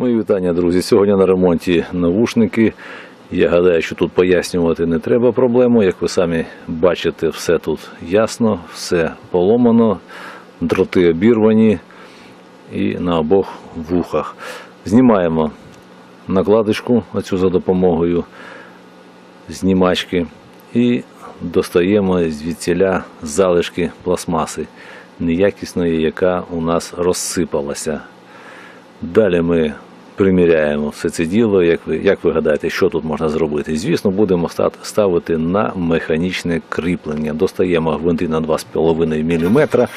Мої вітання, друзі. Сьогодні на ремонті навушники. Я гадаю, що тут пояснювати не треба проблему. Як ви самі бачите, все тут ясно, все поломано, дроти обірвані і на обох вухах. Знімаємо накладочку оцю за допомогою знімачки і достаємо звідсіля залишки пластмаси неякісної, яка у нас розсипалася. Далі ми приміряємо все це діло. Як ви, як ви гадаєте, що тут можна зробити? Звісно, будемо ставити на механічне кріплення. Достаємо гвинти на 2,5 мм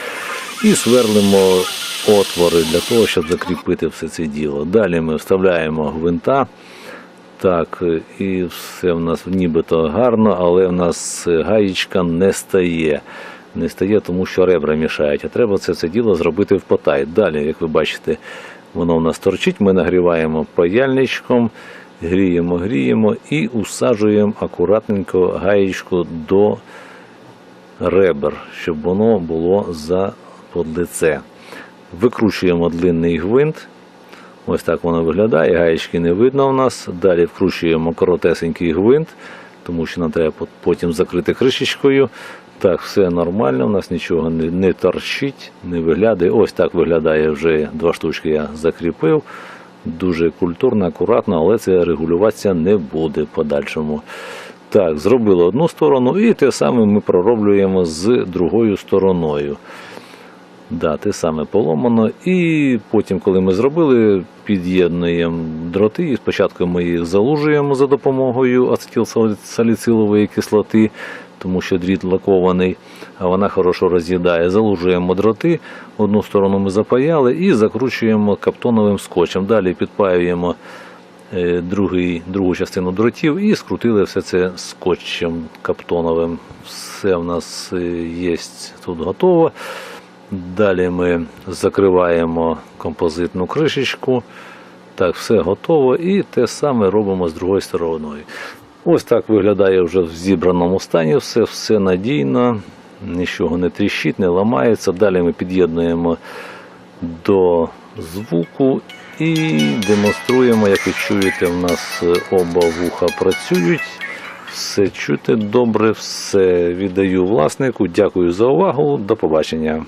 і сверлимо отвори для того, щоб закріпити все це діло. Далі ми вставляємо гвинта. Так, і все в нас нібито гарно, але в нас гаєчка не стає. Не стає, тому що ребра мішають. А треба це, це діло зробити в потай. Далі, як ви бачите, воно в нас торчить. Ми нагріваємо паяльничком, гріємо, гріємо і усаджуємо акуратненько гаєчку до ребер, щоб воно було за подлице. Викручуємо длинний гвинт. Ось так воно виглядає, гаєчки не видно у нас. Далі вкручуємо коротесенький гвинт, тому що нам треба потім закрити кришечкою. Так, все нормально, у нас нічого не, не торчить, не виглядає. Ось так виглядає вже два штучки я закріпив. Дуже культурно, акуратно, але це регулюватися не буде подальшому. Так, зробили одну сторону і те саме ми пророблюємо з другою стороною. Да, те саме поломано. І потім, коли ми зробили, під'єднуємо дроти. І спочатку ми їх залужуємо за допомогою ацетилсаліцилової кислоти, тому що дріт лакований, а вона хорошо роз'їдає. Залужуємо дроти, одну сторону ми запаяли і закручуємо каптоновим скотчем. Далі підпаюємо е, другий, другу частину дротів і скрутили все це скотчем каптоновим. Все в нас є тут готово. Далі ми закриваємо композитну кришечку. Так, все готово. І те саме робимо з другою стороною. Ось так виглядає вже в зібраному стані. Все, все надійно, нічого не тріщить, не ламається. Далі ми під'єднуємо до звуку і демонструємо, як ви чуєте, в нас оба вуха працюють. Все чути добре, все віддаю власнику. Дякую за увагу. До побачення.